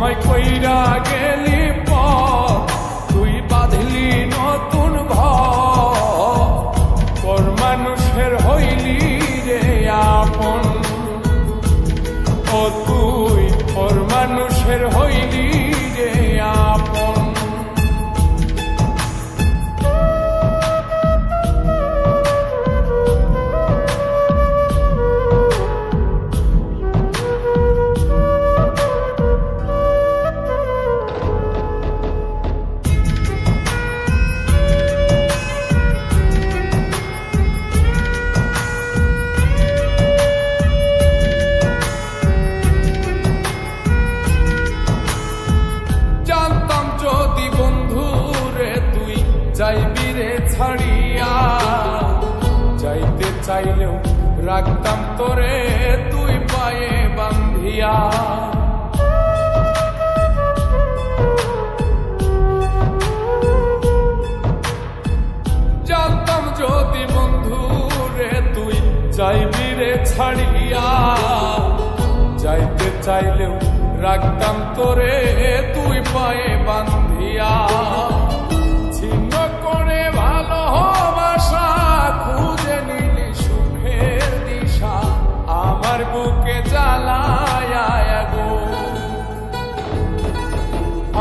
আমায় কইরা গেলি পথ। তুই বাঁধলি নতুন চাইলেও রাখতাম তোরে তুই পায়ে বান্ধিয়া। জানতাম যদি বন্ধু রে তুই যাইবি রে ছাড়িয়া, যাইতে চাইলেও রাখতাম তোরে তুই পায়ে বান্ধিয়া। ছিন্ন করে ভালোবাসা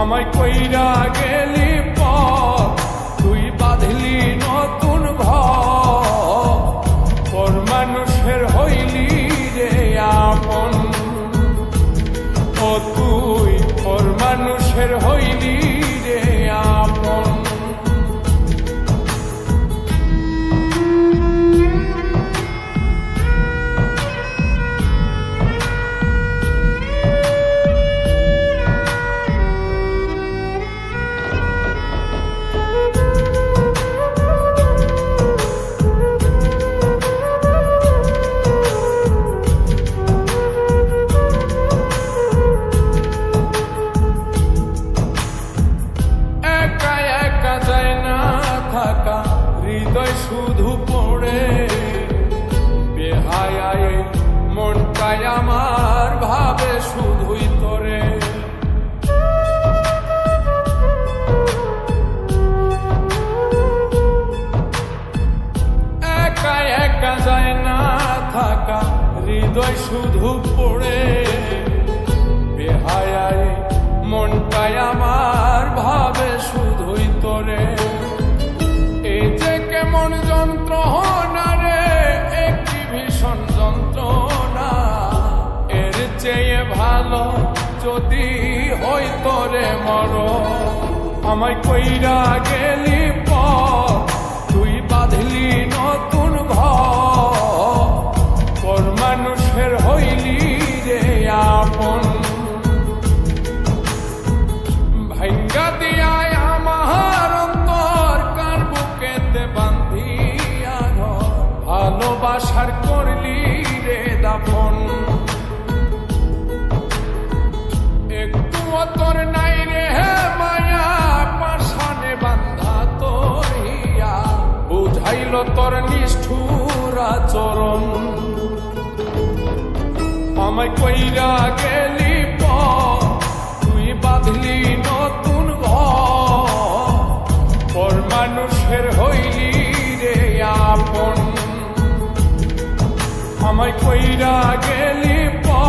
আমায় কইরা গেলি হৃদয় শুধু পড়ে। বেহায় মনটাই আমার, ভাবে শুধুই তোরে। একা একা যায় না থাকা, হৃদয় শুধু পড়ে। ভালো যদি হই তোরে মর আমায় কইরা গেলি তোর নিষ্ঠুর আচরণ। আমায় কইরা গেলি তুই বাঁধলি নতুন ঘর মানুষের হইলি রে আপন। আমায় কইরা গেলি পর